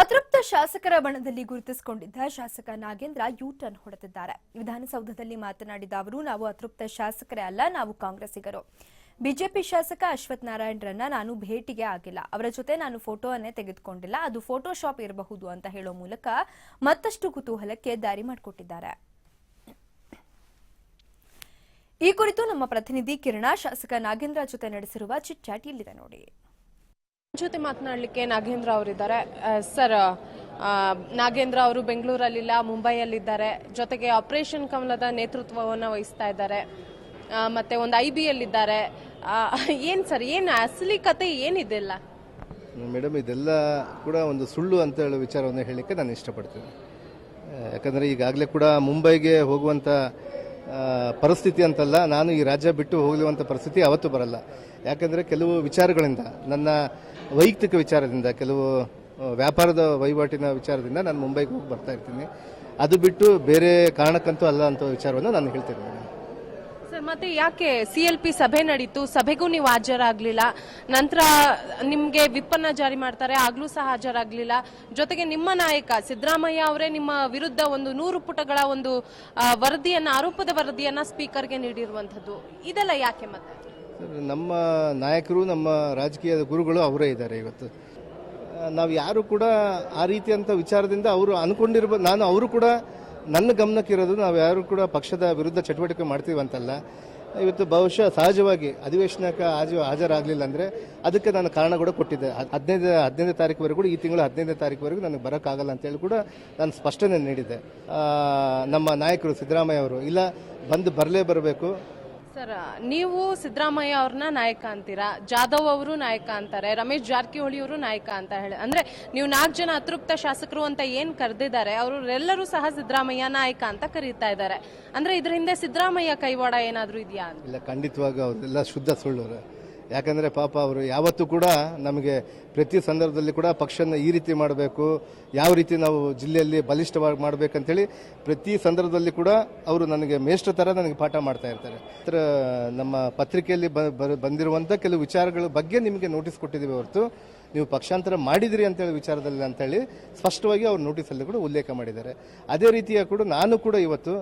ಅತೃಪ್ತ ಶಾಸಕರ ಬಣದಲ್ಲಿ ಗುರುತಿಸಿಕೊಂಡಿದ್ದ ಶಾಸಕ ನಾಗೇಂದ್ರ ಯೂ ಟರ್ನ್ ಹೊಡೆದಿದ್ದಾರೆ. ವಿಧಾನಸೌಧದಲ್ಲಿ ಮಾತನಾಡಿದ ಅವರು, ನಾವು ಅತೃಪ್ತ ಶಾಸಕರೇ ಅಲ್ಲ, ನಾವು ಕಾಂಗ್ರೆಸ್ಸಿಗರು. ಬಿಜೆಪಿ ಶಾಸಕ ಅಶ್ವಥ್ ನಾರಾಯಣರನ್ನ ನಾನು ಭೇಟಿಗೆ ಆಗಿಲ್ಲ. ಅವರ ಜೊತೆ ನಾನು ಫೋಟೋವನ್ನೇ ತೆಗೆದುಕೊಂಡಿಲ್ಲ. ಅದು ಫೋಟೋಶಾಪ್ ಇರಬಹುದು ಅಂತ ಹೇಳೋ ಮೂಲಕ ಮತ್ತಷ್ಟು ಕುತೂಹಲಕ್ಕೆ ದಾರಿ ಮಾಡಿಕೊಟ್ಟಿದ್ದಾರೆ. ಈ ಕುರಿತು ನಮ್ಮ ಪ್ರತಿನಿಧಿ ಕಿರಣ, ಶಾಸಕ ನಾಗೇಂದ್ರ ಜೊತೆ ನಡೆಸಿರುವ ಚಿಟ್ಚಾಟ್ ಇಲ್ಲಿದೆ ನೋಡಿ. ಜೊತೆ ಮಾತನಾಡಲಿಕ್ಕೆ ನಾಗೇಂದ್ರ ಅವರಿದ್ದಾರೆ. ಸರ್ ನಾಗೇಂದ್ರ ಅವರು ಬೆಂಗಳೂರಲ್ಲಿಲ್ಲ, ಮುಂಬೈಯಲ್ಲಿದ್ದಾರೆ. ಜೊತೆಗೆ ಆಪರೇಷನ್ ಕಮಲದ ನೇತೃತ್ವವನ್ನು ವಹಿಸ್ತಾ ಇದ್ದಾರೆ. ಮತ್ತೆ ಒಂದು ಐ ಬಿ ಎಲ್ಲಿದ್ದಾರೆ ಏನು ಸರ್, ಏನು ಅಸಲಿ ಕತೆ ಏನಿದೆಲ್ಲ ಮೇಡಮ್, ಇದೆಲ್ಲ ಕೂಡ ಒಂದು ಸುಳ್ಳು ಅಂತ ಹೇಳೋ ವಿಚಾರವನ್ನು ಹೇಳಲಿಕ್ಕೆ ನಾನು ಇಷ್ಟಪಡ್ತೀನಿ. ಯಾಕಂದರೆ ಈಗಾಗಲೇ ಕೂಡ ಮುಂಬೈಗೆ ಹೋಗುವಂಥ ಪರಿಸ್ಥಿತಿ ಅಂತಲ್ಲ, ನಾನು ಈ ರಾಜ್ಯ ಬಿಟ್ಟು ಹೋಗಲಿರುವಂಥ ಪರಿಸ್ಥಿತಿ ಅವತ್ತು ಬರಲ್ಲ. ಯಾಕಂದರೆ ಕೆಲವು ವಿಚಾರಗಳಿಂದ, ನನ್ನ ವೈಯಕ್ತಿಕ ವಿಚಾರದಿಂದ, ಕೆಲವು ವ್ಯಾಪಾರದ ವಹಿವಾಟಿನ ವಿಚಾರದಿಂದ ನಾನು ಮುಂಬೈಗೆ ಹೋಗಿ ಬರ್ತಾ ಇರ್ತೀನಿ. ಅದು ಬಿಟ್ಟು ಬೇರೆ ಕಾರಣಕ್ಕಂತೂ ಅಲ್ಲ ಅಂತ ವಿಚಾರವನ್ನು ನಾನು ಮೇಡಮ್ ಸರ್, ಮತ್ತೆ ಯಾಕೆ ಸಿ ಎಲ್ ಪಿ ಸಭೆ ನಡೀತು? ಸಭೆಗೂ ನೀವು ಹಾಜರಾಗ್ಲಿಲ್ಲ. ನಂತರ ನಿಮ್ಗೆ ವಿಪ್ಪನ್ನ ಜಾರಿ ಮಾಡ್ತಾರೆ, ಆಗ್ಲೂ ಸಹ ಹಾಜರಾಗ್ಲಿಲ್ಲ. ಜೊತೆಗೆ ನಿಮ್ಮ ನಾಯಕ ಸಿದ್ದರಾಮಯ್ಯ ಅವರೇ ನಿಮ್ಮ ವಿರುದ್ಧ ಒಂದು ನೂರು ಪುಟಗಳ ಒಂದು ವರದಿಯನ್ನ, ಆರೋಪದ ವರದಿಯನ್ನ ಸ್ಪೀಕರ್ಗೆ ನೀಡಿರುವಂತದ್ದು ಇದೆಲ್ಲ ಯಾಕೆ ಮತ್ತೆ? ನಮ್ಮ ನಾಯಕರು, ನಮ್ಮ ರಾಜಕೀಯದ ಗುರುಗಳು ಅವರೇ ಇದ್ದಾರೆ ಇವತ್ತು. ನಾವು ಯಾರು ಕೂಡ ಆ ರೀತಿಯಂಥ ವಿಚಾರದಿಂದ ಅವರು ಅನ್ಕೊಂಡಿರ್ಬೋದು ನಾನು ಅವರು ಕೂಡ ನನ್ನ ಗಮನಕ್ಕೆ ಇರೋದು ನಾವು ಯಾರು ಕೂಡ ಪಕ್ಷದ ವಿರುದ್ಧ ಚಟುವಟಿಕೆ ಮಾಡ್ತೀವಿ ಅಂತಲ್ಲ. ಇವತ್ತು ಬಹುಶಃ ಸಹಜವಾಗಿ ಅಧಿವೇಶನಕ್ಕೆ ಹಾಜು ಹಾಜರಾಗಲಿಲ್ಲ ಅಂದರೆ ಅದಕ್ಕೆ ನಾನು ಕಾರಣ ಕೂಡ ಕೊಟ್ಟಿದ್ದೆ. ಹದಿನೈದು ಹದಿನೈದು ಹದಿನೈದನೇ ತಾರೀಕುವರೆಗೂ, ಈ ತಿಂಗಳು ಹದಿನೈದನೇ ತಾರೀಕುವರೆಗೂ ನನಗೆ ಬರೋಕ್ಕಾಗಲ್ಲ ಅಂತೇಳಿ ಕೂಡ ನಾನು ಸ್ಪಷ್ಟನೆ ನೀಡಿದ್ದೆ. ನಮ್ಮ ನಾಯಕರು ಸಿದ್ದರಾಮಯ್ಯ ಅವರು, ಇಲ್ಲ ಬಂದು ಬರಲೇ ಬರಬೇಕು. ಸರ್, ನೀವು ಸಿದ್ದರಾಮಯ್ಯ ಅವ್ರನ್ನ ನಾಯಕ ಅಂತೀರಾ? ಜಾಧವ್ ಅವರು ನಾಯಕ ಅಂತಾರೆ, ರಮೇಶ್ ಜಾರಕಿಹೊಳಿ ಅವರು ನಾಯಕ ಅಂತ ಹೇಳಿ. ಅಂದ್ರೆ ನೀವು ನಾಲ್ಕು ಜನ ಅತೃಪ್ತ ಶಾಸಕರು ಅಂತ ಏನ್ ಕರೆದಿದ್ದಾರೆ, ಅವರೆಲ್ಲರೂ ಸಹ ಸಿದ್ದರಾಮಯ್ಯ ನಾಯಕ ಅಂತ ಕರೀತಾ ಇದ್ದಾರೆ. ಅಂದ್ರೆ ಇದ್ರ ಹಿಂದೆ ಸಿದ್ದರಾಮಯ್ಯ ಕೈವಾಡ ಏನಾದ್ರೂ ಇದೆಯಾ ಇಲ್ಲ, ಖಂಡಿತವಾಗಿ ಅವರೆಲ್ಲ ಶುದ್ಧ ಸುಳ್ಳು ಯಾಕಂದರೆ ಪಾಪ ಅವರು ಯಾವತ್ತೂ ಕೂಡ ನಮಗೆ ಪ್ರತಿ ಸಂದರ್ಭದಲ್ಲಿ ಕೂಡ ಪಕ್ಷನ ಈ ರೀತಿ ಮಾಡಬೇಕು, ಯಾವ ರೀತಿ ನಾವು ಜಿಲ್ಲೆಯಲ್ಲಿ ಬಲಿಷ್ಠವಾಗಿ ಮಾಡಬೇಕಂತೇಳಿ ಪ್ರತಿ ಸಂದರ್ಭದಲ್ಲಿ ಕೂಡ ಅವರು ನನಗೆ ಮೇಷ್ಟ್ರ ಥರ ನನಗೆ ಪಾಠ ಮಾಡ್ತಾ ಇರ್ತಾರೆ. ನಮ್ಮ ಪತ್ರಿಕೆಯಲ್ಲಿ ಬಂದಿರುವಂಥ ಕೆಲವು ವಿಚಾರಗಳ ಬಗ್ಗೆ ನಿಮಗೆ ನೋಟಿಸ್ ಕೊಟ್ಟಿದ್ದೀವಿ ಹೊರತು, ನೀವು ಪಕ್ಷಾಂತರ ಮಾಡಿದಿರಿ ಅಂತೇಳಿ ವಿಚಾರದಲ್ಲಿ ಅಂತೇಳಿ ಸ್ಪಷ್ಟವಾಗಿ ಅವರು ನೋಟಿಸಲ್ಲಿ ಕೂಡ ಉಲ್ಲೇಖ ಮಾಡಿದ್ದಾರೆ. ಅದೇ ರೀತಿಯ ಕೂಡ ನಾನು ಕೂಡ ಇವತ್ತು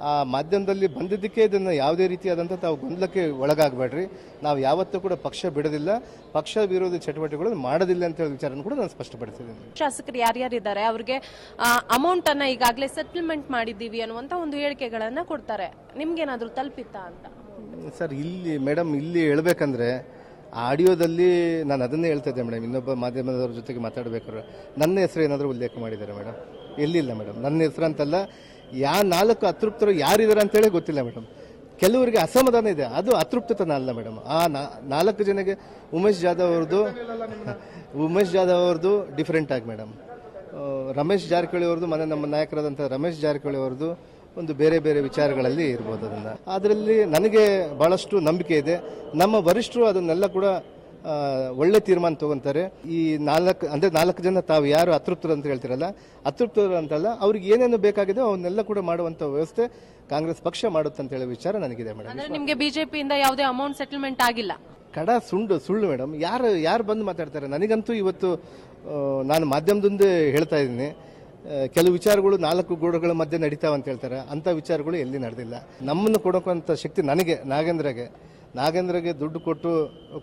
ಆ ಮಾಧ್ಯಮದಲ್ಲಿ ಬಂದಿದ್ದಕ್ಕೆ ಇದನ್ನು ಯಾವುದೇ ರೀತಿಯಾದಂಥ ತಾವು ಗೊಂದಲಕ್ಕೆ ಒಳಗಾಗಬೇಡ್ರಿ. ನಾವು ಯಾವತ್ತೂ ಕೂಡ ಪಕ್ಷ ಬಿಡೋದಿಲ್ಲ. ಪಕ್ಷ ವಿರೋಧಿ ಚಟುವಟಿಕೆಗಳನ್ನು ಮಾಡೋದಿಲ್ಲ ಅಂತ ಹೇಳಿ ವಿಚಾರನ ಕೂಡ ನಾನು ಸ್ಪಷ್ಟಪಡಿಸಿದ್ದೀನಿ. ಶಾಸಕರು ಯಾರ್ಯಾರಿದ್ದಾರೆ ಅವ್ರಿಗೆ ಅಮೌಂಟ್ ಅನ್ನ ಈಗಾಗಲೇ ಸೆಟಲ್ಮೆಂಟ್ ಮಾಡಿದ್ದೀವಿ ಅನ್ನುವಂಥ ಒಂದು ಹೇಳಿಕೆಗಳನ್ನು ಕೊಡ್ತಾರೆ. ನಿಮ್ಗೇನಾದರೂ ತಲುಪಿತ್ತಾ ಅಂತ? ಸರ್ ಇಲ್ಲಿ ಮೇಡಮ್ ಇಲ್ಲಿ ಹೇಳ್ಬೇಕಂದ್ರೆ ಆ ಆಡಿಯೋದಲ್ಲಿ ನಾನು ಅದನ್ನೇ ಹೇಳ್ತಾ ಇದ್ದೆ ಮೇಡಮ್. ಇನ್ನೊಬ್ಬ ಮಾಧ್ಯಮದವ್ರ ಜೊತೆಗೆ ಮಾತಾಡಬೇಕಾದ್ರೆ ನನ್ನ ಹೆಸರು ಏನಾದರೂ ಉಲ್ಲೇಖ ಮಾಡಿದ್ದಾರೆ ಮೇಡಮ್. ಎಲ್ಲಿಲ್ಲ ಮೇಡಮ್. ನನ್ನ ಹೆಸರು ಅಂತಲ್ಲ ಯಾ ನಾಲ್ಕು ಅತೃಪ್ತರು ಯಾರಿದ್ದಾರೆ ಅಂತೇಳಿ ಗೊತ್ತಿಲ್ಲ ಮೇಡಮ್. ಕೆಲವರಿಗೆ ಅಸಮಾಧಾನ ಇದೆ. ಅದು ಅತೃಪ್ತತನ ಅಲ್ಲ ಮೇಡಮ್. ಆ ನಾಲ್ಕು ಜನಕ್ಕೆ ಉಮೇಶ್ ಜಾಧವ್ ಅವ್ರದ್ದು, ಉಮೇಶ್ ಜಾಧವ್ ಅವ್ರದ್ದು ಡಿಫ್ರೆಂಟ್ ಆಗಿ ಮೇಡಮ್. ರಮೇಶ್ ಜಾರಕಿಹೊಳಿ ಅವ್ರದ್ದು ಮನೆ ನಮ್ಮ ನಾಯಕರಾದಂಥ ರಮೇಶ್ ಜಾರಕಿಹೊಳಿ ಅವ್ರದ್ದು ಒಂದು ಬೇರೆ ಬೇರೆ ವಿಚಾರಗಳಲ್ಲಿ ಇರ್ಬೋದು ಅದನ್ನು. ಅದರಲ್ಲಿ ನನಗೆ ಭಾಳಷ್ಟು ನಂಬಿಕೆ ಇದೆ. ನಮ್ಮ ವರಿಷ್ಠರು ಅದನ್ನೆಲ್ಲ ಕೂಡ ಒಳ್ಳೆ ತೀರ್ಮಾನ ತಗೊಂತಾರೆ. ಈ ನಾಲ್ಕು ಅಂದ್ರೆ ನಾಲ್ಕು ಜನ ತಾವು ಯಾರು ಅತೃಪ್ತರು ಅಂತ ಹೇಳ್ತಿರಲ್ಲ ಅತೃಪ್ತರು ಅಂತಲ್ಲ ಅವ್ರಿಗೆ ಏನೇನು ಬೇಕಾಗಿದೆ ಅವನ್ನೆಲ್ಲ ಕೂಡ ಮಾಡುವಂತ ವ್ಯವಸ್ಥೆ ಕಾಂಗ್ರೆಸ್ ಪಕ್ಷ ಮಾಡುತ್ತೆ ಅಂತ ಹೇಳೋ ವಿಚಾರ ನನಗಿದೆ ಮೇಡಮ್. ಅಂದ್ರೆ ನಿಮ್ಗೆ ಬಿಜೆಪಿಯಿಂದ ಯಾವುದೇ ಅಮೌಂಟ್ ಸೆಟಲ್ಮೆಂಟ್ ಆಗಿಲ್ಲ? ಕಡ ಸುಂಡು ಸುಳ್ಳು ಮೇಡಮ್. ಯಾರು ಯಾರು ಬಂದು ಮಾತಾಡ್ತಾರೆ? ನನಗಂತೂ ಇವತ್ತು ಆ, ನಾನು ಮಾಧ್ಯಮದಿಂದ ಹೇಳ್ತಾ ಇದ್ದೀನಿ. ಕೆಲವು ವಿಚಾರಗಳು ನಾಲ್ಕು ಗೋಡೆಗಳ ಮಧ್ಯೆ ನಡೀತಾವ ಅಂತ ಹೇಳ್ತಾರೆ. ಅಂಥ ವಿಚಾರಗಳು ಎಲ್ಲಿ ನಡೆದಿಲ್ಲ. ನಮ್ಮನ್ನು ಕೊಡೋಕಂಥ ಶಕ್ತಿ ನನಗೆ ನಾಗೇಂದ್ರಗೆ. ನಾಗೇಂದ್ರಗೆ ದುಡ್ಡು ಕೊಟ್ಟು,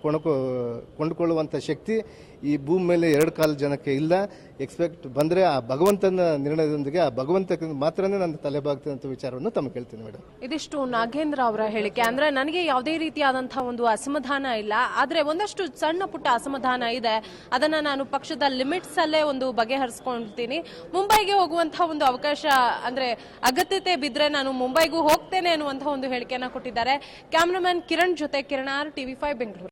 ಕೊಣಕೊ ಕೊಂಡುಕೊಳ್ಳುವಂಥ ಶಕ್ತಿ ಈ ಭೂಮಿ ಮೇಲೆ ಎರಡು ಕಾಲು ಜನಕ್ಕೆ ಇಲ್ಲ. ಎಕ್ಸ್ಪೆಕ್ಟ್ ಬಂದರೆ ಆ ಭಗವಂತನ ನಿರ್ಣಯದೊಂದಿಗೆ ಆ ಭಗವಂತಕ್ಕೆ ಮಾತ್ರನೇ ನನ್ನ ತಲೆ ಅಂತ ವಿಚಾರವನ್ನು ತಮಗೆ ಹೇಳ್ತೀನಿ ಮೇಡಮ್. ಇದಿಷ್ಟು ನಾಗೇಂದ್ರ ಅವರ ಹೇಳಿಕೆ. ಅಂದ್ರೆ ನನಗೆ ಯಾವುದೇ ರೀತಿಯಾದಂತಹ ಒಂದು ಅಸಮಾಧಾನ ಇಲ್ಲ. ಆದರೆ ಒಂದಷ್ಟು ಸಣ್ಣ ಪುಟ್ಟ ಅಸಮಾಧಾನ ಇದೆ. ಅದನ್ನು ನಾನು ಪಕ್ಷದ ಲಿಮಿಟ್ಸ್ ಅಲ್ಲೇ ಒಂದು ಬಗೆಹರಿಸ್ಕೊಳ್ತೀನಿ. ಮುಂಬೈಗೆ ಹೋಗುವಂತಹ ಒಂದು ಅವಕಾಶ, ಅಂದ್ರೆ ಅಗತ್ಯತೆ ಬಿದ್ರೆ ನಾನು ಮುಂಬೈಗೂ ಹೋಗ್ತೇನೆ ಅನ್ನುವಂತಹ ಒಂದು ಹೇಳಿಕೆಯನ್ನು ಕೊಟ್ಟಿದ್ದಾರೆ. ಕ್ಯಾಮ್ರಾಮನ್ ಕಿರಣ್ ಜೊತೆ ಕಿರಣಾರ್ ಟಿವಿ ಫೈವ್ ಬೆಂಗಳೂರು.